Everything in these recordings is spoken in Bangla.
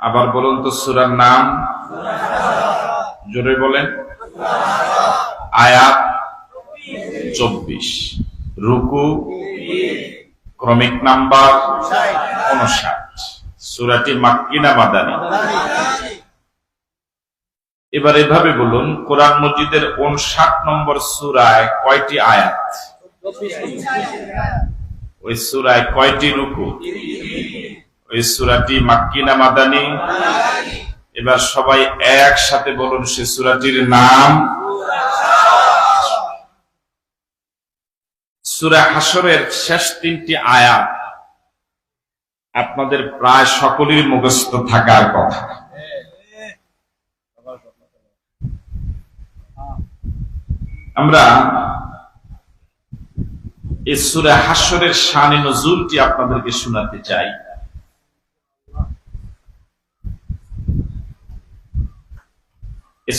আবার বলুন তো সুরার নাম। জোরে বলেন। আয়াত চব্বিশ। রুকু, ক্রমিক নাম্বার উনষাট। সুরাটি মাক্কিনা মাদানী। এবার এভাবে বলুন, কোরআন মসজিদের উনষাট নম্বর সুরায় কয়টি আয়াত? ওই সুরায় কয়টি রুকু? ওই সুরাটি মাক্কিনা মাদানী? এবার সবাই একসাথে বলুন সে সুরাটির নাম। সুরা হাসরের শেষ তিনটি আয়াত আপনাদের প্রায় সকলেরই মুখস্থ থাকার কথা। আমরা এই সুরা হাসরের শানে নজুলটি আপনাদেরকে শোনাতে চাই।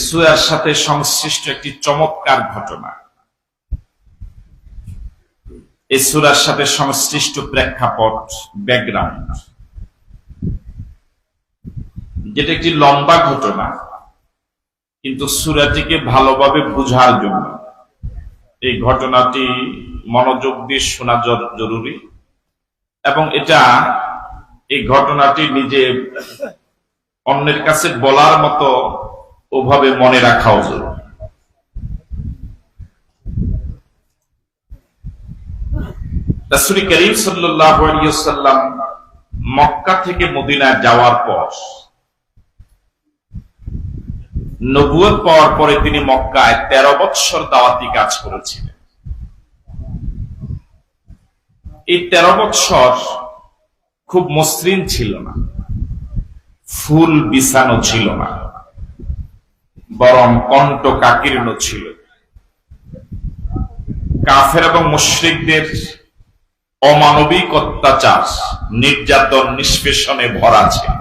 সুরার সাথে সংশ্লিষ্ট একটি চমৎকার ঘটনা। এই সুরার সাথে সংশ্লিষ্ট প্রেক্ষাপট, ব্যাকগ্রাউন্ড। যেটা একটি লম্বা ঘটনা, কিন্তু সুরাটিকে ভালোভাবে বোঝার জন্য এই ঘটনাটি মনোযোগ দিয়ে শোনা জরুরি। এবং এটা, এই ঘটনাটি নিজে অন্যের কাছে বলার মতো ওভাবে মনে রাখাও জরুরি। মক্কা থেকে মদিনায় যাওয়ার পর নবুয়ত পাওয়ার পরে তিনি মক্কায় তেরো বৎসর দাওয়াতি কাজ করেছিলেন। এই তেরো বৎসর খুব মসৃণ ছিল না। ফুল বিছানো ছিল না। বরং কণ্ঠ কাকীর্ণ ছিল। কাফের এবং মুশ্রিকদের অমানবিক অত্যাচার, নির্যাতন, নিষ্পেষণে ভরা ছিল।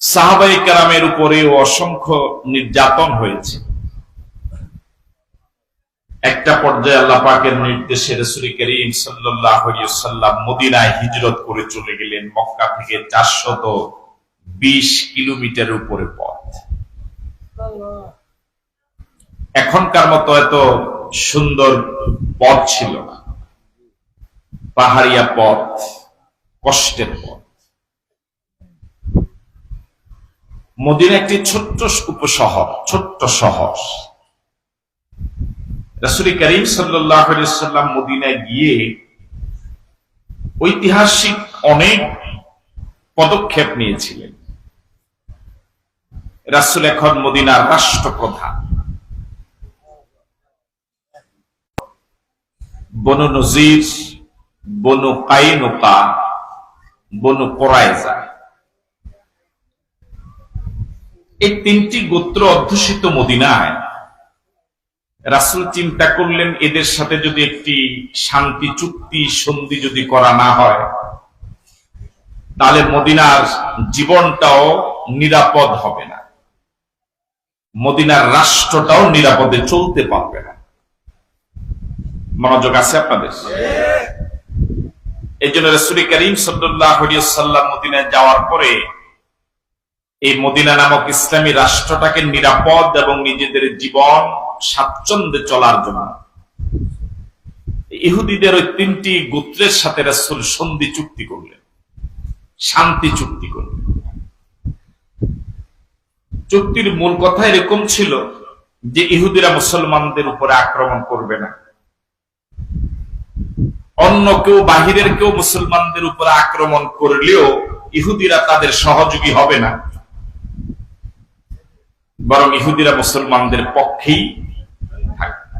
সাহাবাই কারামের উপরেও অসংখ্য নির্যাতন হয়েছে। একটা পর্যায়ে আল্লাহ পাকের নির্দেশে রসুল করিম সাল্লাম মদিনায় হিজরত করে চলে গেলেন মক্কা থেকে চারশত বিশ কিলোমিটার উপরে পথ। এখনকার মতো এত সুন্দর পথ ছিল না। পাহাড়িয়া পথ, কষ্টের পথ। মদিনা একটি ছোট্ট উপশহর, ছোট্ট শহর। রাসুল করিম সাল্লাম মদিনায় গিয়ে ঐতিহাসিক অনেক পদক্ষেপ নিয়েছিলেন। রাসুল এখন মদিনার রাষ্ট্রপ্রধান। বনু নজির, বনু কাইনুকা, বনু কোরাইজা এই তিনটি গোত্র অধ্যুষিত মদিনায় রাসুল চিন্তা করলেন এদের সাথে যদি একটি শান্তি চুক্তি সন্ধি যদি করা না হয় তাহলে মদিনার জীবনটাও নিরাপদ হবে না। মদিনার রাষ্ট্রটাও নিরাপদে চলতে পারবে না। মনোযোগ আছে আপনাদের? এই জন্য রসুল করিম সাল্লাম মদিনায় যাওয়ার পরে এই মদিনা নামক ইসলামী রাষ্ট্রটাকে নিরাপদ এবং নিজেদের জীবন স্বাচ্ছন্দ্যে চলার জন্য। ইহুদিদের ওই তিনটি গোত্রের সাথে রাসুল সন্ধি চুক্তি করলেন, শান্তি চুক্তি করলেন। চুক্তির মূল কথা এরকম ছিল যে ইহুদিরা মুসলমানদের উপরে আক্রমণ করবে না। অন্য কেউ বাহিরের কেউ মুসলমানদের উপরে আক্রমণ করলেও ইহুদিরা তাদের সহযোগী হবে না। বরং ইহুদিরা মুসলমানদের পক্ষেই থাকবে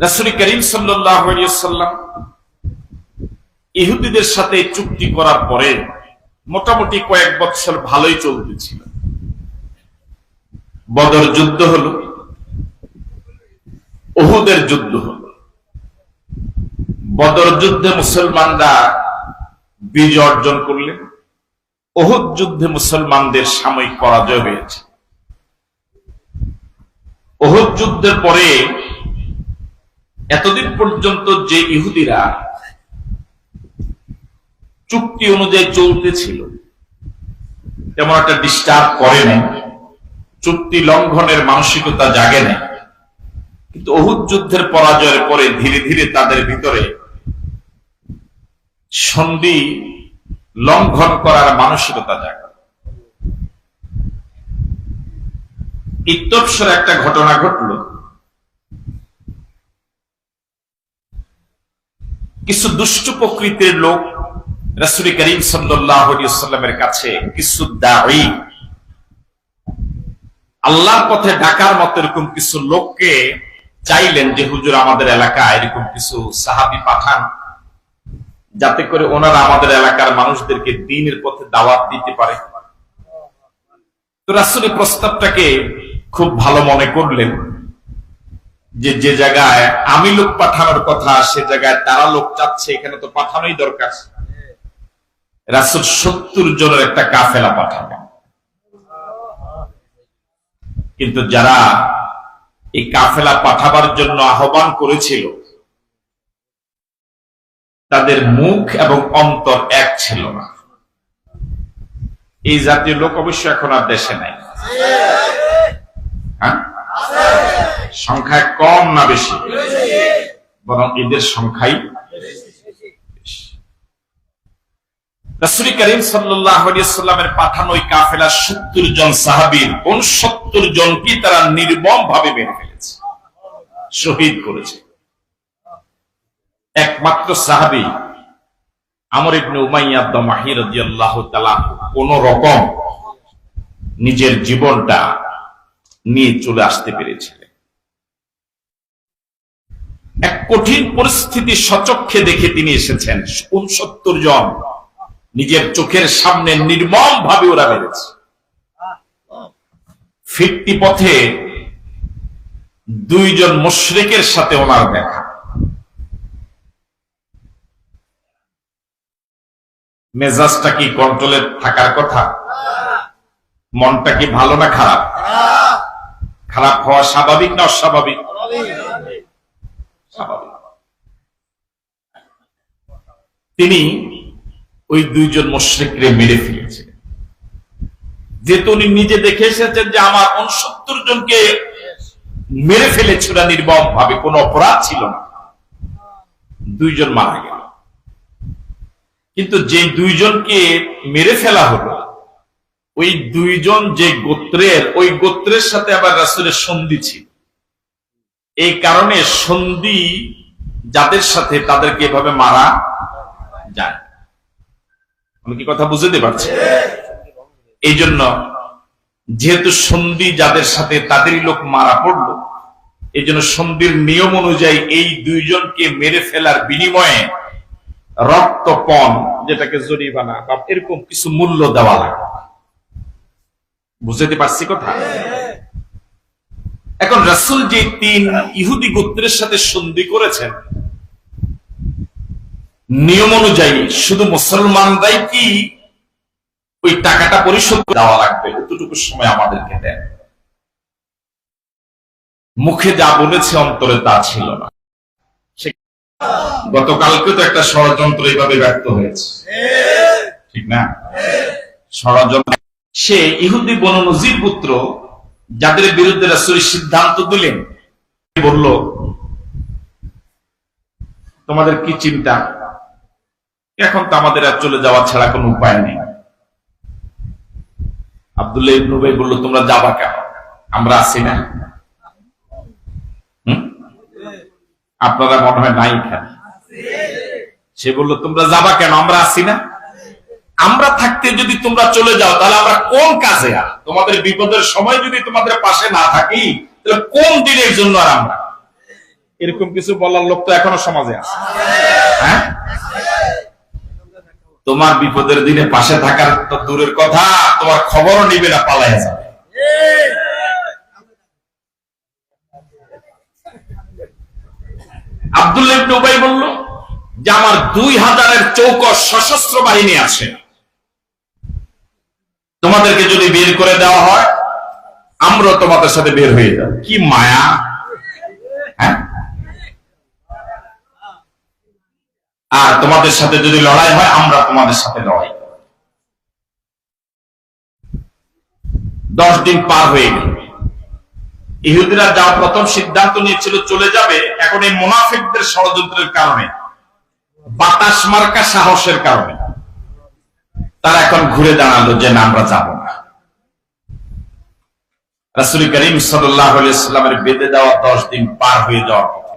রাসুল করিম সাল্লাম ইহুদিদের সাথে চুক্তি করার পরে মোটামুটি কয়েক বছর ভালোই চলতেছিল বদর যুদ্ধ হলো ওহুদের যুদ্ধ হলো। বদর যুদ্ধে মুসলমানরা বিজয় অর্জন করলেন ওহুদ যুদ্ধে মুসলমানদের সাময়িক পরাজয় হয়েছে। ওহুদ যুদ্ধের পরে এতদিন পর্যন্ত যে ইহুদিরা চুক্তি অনুযায়ী চলতেছিল তেমন একটা ডিস্টার্ব করে নাই, চুক্তি লঙ্ঘনের মানসিকতা জাগে নাই, কিন্তু অহুদ যুদ্ধের পরাজয়ের পরে ধীরে ধীরে তাদের ভিতরে সন্ধি লঙ্ঘন করার মানসিকতা জাগে। ইত্যবসর একটা ঘটনা ঘটল। কিছু দুষ্ট প্রকৃতির লোক রাসুল করিম সাল্লামের কাছে কিছু দায়ী। আল্লাহর পথে ডাকার মতো এরকম কিছু লোককে চাইলেন যে, হুজুর, আমাদের এলাকায় এরকম কিছু সাহাবি পাঠান। যাতে করে ওনারা আমাদের এলাকার মানুষদেরকে দিনের পথে দাওয়াত দিতে পারে। তো রাসুলের প্রস্তাবটাকে খুব ভালো মনে করলেন যে যে জায়গায় আমি লোক পাঠানোর কথা, সে জায়গায় তারা লোক চাচ্ছে, এখানে তো পাঠানোই দরকার। রাসুল সত্তর জনের একটা কাফেলা পাঠাবেন কিন্তু যারা এই কাফেলা পাঠাবার জন্য আহ্বান করেছিল তাদের মুখ এবং অন্তর এক ছিল না। এই জাতীয় লোক অবশ্য এখন আর দেশে নাই। হ্যাঁ? সংখ্যায় কম না বেশি? বরং এদের সংখ্যাই পাঠানো কাফেলা সত্তর জন সাহাবির কোন সত্তর জনকে তারা নির্মম ভাবে মেরে ফেলেছে। শহীদ করেছে। একমাত্র সাহাবি আমর ইবনে উমাইয়া দমাহি রাদিয়াল্লাহু তাআলা কোন রকম নিজের জীবনটা নিয়ে চলে আসতে পেরেছিলেন। এক কঠিন পরিস্থিতি সচক্ষে দেখে তিনি এসেছেন। উনসত্তর জন নিজের চোখের সামনে নির্মম ভাবে ওরা মেরেছে। ফিরতি পথে দুইজন মুশরিকের সাথে ওনার দেখা। মেজাজটা কি কন্ট্রোলে থাকার কথা? মনটা কি ভালো না খারাপ? খারাপ হওয়া স্বাভাবিক না অস্বাভাবিক? তিনি ওই দুইজন মুশ্রিকরে মেরে ফেলেছিলেন যেহেতু উনি নিজে দেখে এসেছেন যে আমার উনসত্তর জনকে মেরে ফেলেছিল নির্মম ভাবে কোন অপরাধ ছিল না। দুইজন মারা গেল। কিন্তু যে দুইজনকে মেরে ফেলা হলো, ওই দুইজন যে গোত্রের, ওই গোত্রের সাথে আবার রাসুলের সন্ধি ছিল। এই কারণে সন্ধি যাদের সাথে তাদেরকে এভাবে মারা যায়। আমি কি কথা বুঝতে পারছি? এই জন্য যেহেতু সন্ধি যাদের সাথে তাদেরই লোক মারা পড়ল এই জন্য সন্ধির নিয়ম অনুযায়ী এই দুইজনকে মেরে ফেলার বিনিময়ে রক্তপণ, যেটাকে জরিমানা বা এরকম কিছু মূল্য দেওয়া লাগে। বুঝতে পারছি কথা? এখন রাসুল যে তিন ইহুদি গোত্রের সাথে সন্ধি করেছেন, নিয়ম অনুযায়ী শুধু মুসলমানরাই কি ওই টাকাটা পরিশোধ দেওয়া লাগবে? এতটুকু সময় আমাদেরকে দেন। মুখে যা বলেছে অন্তরে তা ছিল না। গতকালকে তো একটা ষড়যন্ত্র এইভাবে ব্যক্ত হয়েছে। ঠিক না? ষড়যন্ত্র। সে ইহুদি বননজির পুত্র, যাদের বিরুদ্ধে রাসুল সিদ্ধান্ত দিলেন বলল, তোমাদের কি চিন্তা? এখন তো আমাদের আর চলে যাওয়া ছাড়া কোনো উপায় নেই। আবদুল্লাহ ইবনু ভাই বলল, তোমরা যাবা কেন? আমরা আছি না। আপনারা মনে হয় নাই এখানে সে বলল, তোমরা যাবা কেন? আমরা আছি না? আমরা থাকতে যদি তোমরা চলে যাও, তাহলে আমরা কোন কাজে আর? তোমাদের বিপদের সময় যদি তোমাদের পাশে না থাকি, তাহলে কোন দিনের জন্য আর আমরা? এরকম কিছু বলার লোক তো এখনও সমাজে আছে। হ্যাঁ? তোমার বিপদের দিনে পাশে থাকার তো দূরের কথা, তোমার খবরও নিবে না, পালাইয়া যাবে। আব্দুল্লাহ ইবনে বলল, যে আমার দুই হাজারের সশস্ত্র বাহিনী আছে। তোমাদেরকে যদি বের করে দেওয়া হয়, আমরা তোমাদের সাথে বের হয়ে যাব। কি মায়া? হ্যাঁ? আর তোমাদের সাথে যদি লড়াই হয়, আমরা তোমাদের সাথে লড়াই দশ দিন পার হয়ে গেল। ইহুদিরা যা প্রথম সিদ্ধান্ত নিয়েছিল চলে যাবে, এখন এই মুনাফিকদের ষড়যন্ত্রের কারণে, বাতাস মার্কা সাহসের কারণে। তারা এখন ঘুরে দাঁড়াল যে না, আমরা যাব না। রাসুল করিম সাল্লামের বেঁধে দেওয়া দশ দিন পার হয়ে যাওয়ার কথা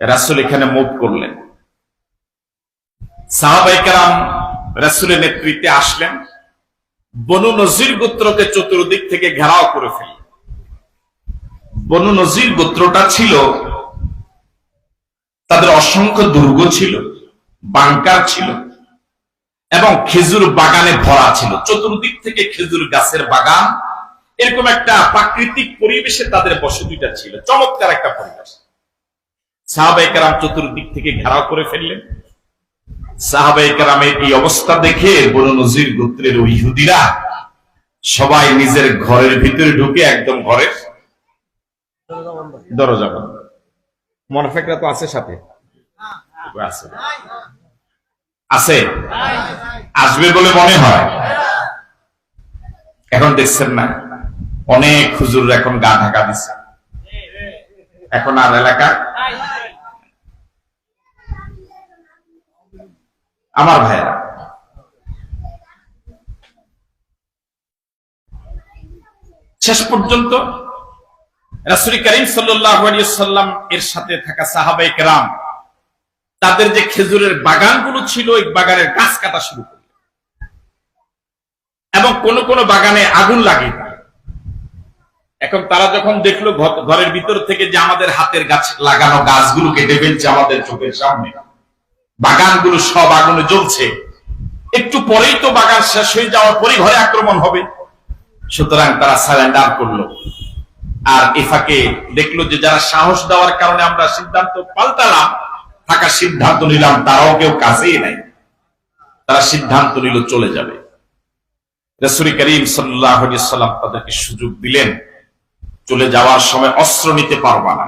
রাসুল এখানে মুখ করলেন। সাহাবাইকার রাসুলের নেতৃত্বে আসলেন। বনু নজির গোত্রকে চতুর্দিক থেকে ঘেরাও করে ফেলল। বনু নজির গোত্রটা ছিল, তাদের অসংখ্য দুর্গ ছিল, বাংকার ছিল, এবং খেজুর বাগানে ভরা ছিল। চতুর্দিক থেকে খেজুর গাছের বাগান, এরকম একটা প্রাকৃতিক পরিবেশে তাদের বসতিটা ছিল। চমৎকার একটা পরিবেশ। সাহাবাইকার চতুর্দিক থেকে ঘেরাও করে ফেললেন। সাহাবাইকার এই অবস্থা দেখে বনু নজির গোত্রের ইহুদিরা সবাই নিজের ঘরের ভিতরে ঢুকে একদম ঘরের দরজা মনাফেকরা তো আছে সাথে। আছে। আছে। আসবে বলে মনে হয়। এখন দেখছেন না। অনেক হুজুর এখন গা ঢাকা দিচ্ছে এখন আর এলাকা আমার ভাইয়েরা। শেষ পর্যন্ত রাসুল করিম সাল্লাম এর সাথে থাকা সাহাবাই কেরাম, তাদের যে খেজুরের বাগানগুলো ছিল ওই বাগানের গাছ কাটা শুরু করল এবং কোন কোন বাগানে আগুন লাগিয়ে এখন তারা যখন দেখল ঘরের ভিতর থেকে যে আমাদের হাতের গাছ লাগানো গাছগুলো কেটে ফেলছে আমাদের চোখের সামনে বাগানগুলো সব আগুনে জ্বলছে। একটু পরেই তো বাগান শেষ হয়ে যাওয়ার পরই ঘরে আক্রমণ হবে। সুতরাং তারা সারেন্ডার করল। আর ইফাকে দেখল যে যারা সাহস দেওয়ার কারণে আমরা সিদ্ধান্ত পাল্টালাম থাকার সিদ্ধান্ত নিলাম, তারাও কেউ কাছেই নাই। তারা সিদ্ধান্ত নিল চলে যাবে। রসুল করিম সাল্লাম তাদেরকে সুযোগ দিলেন, চলে যাওয়ার সময় অস্ত্র নিতে পারবা না।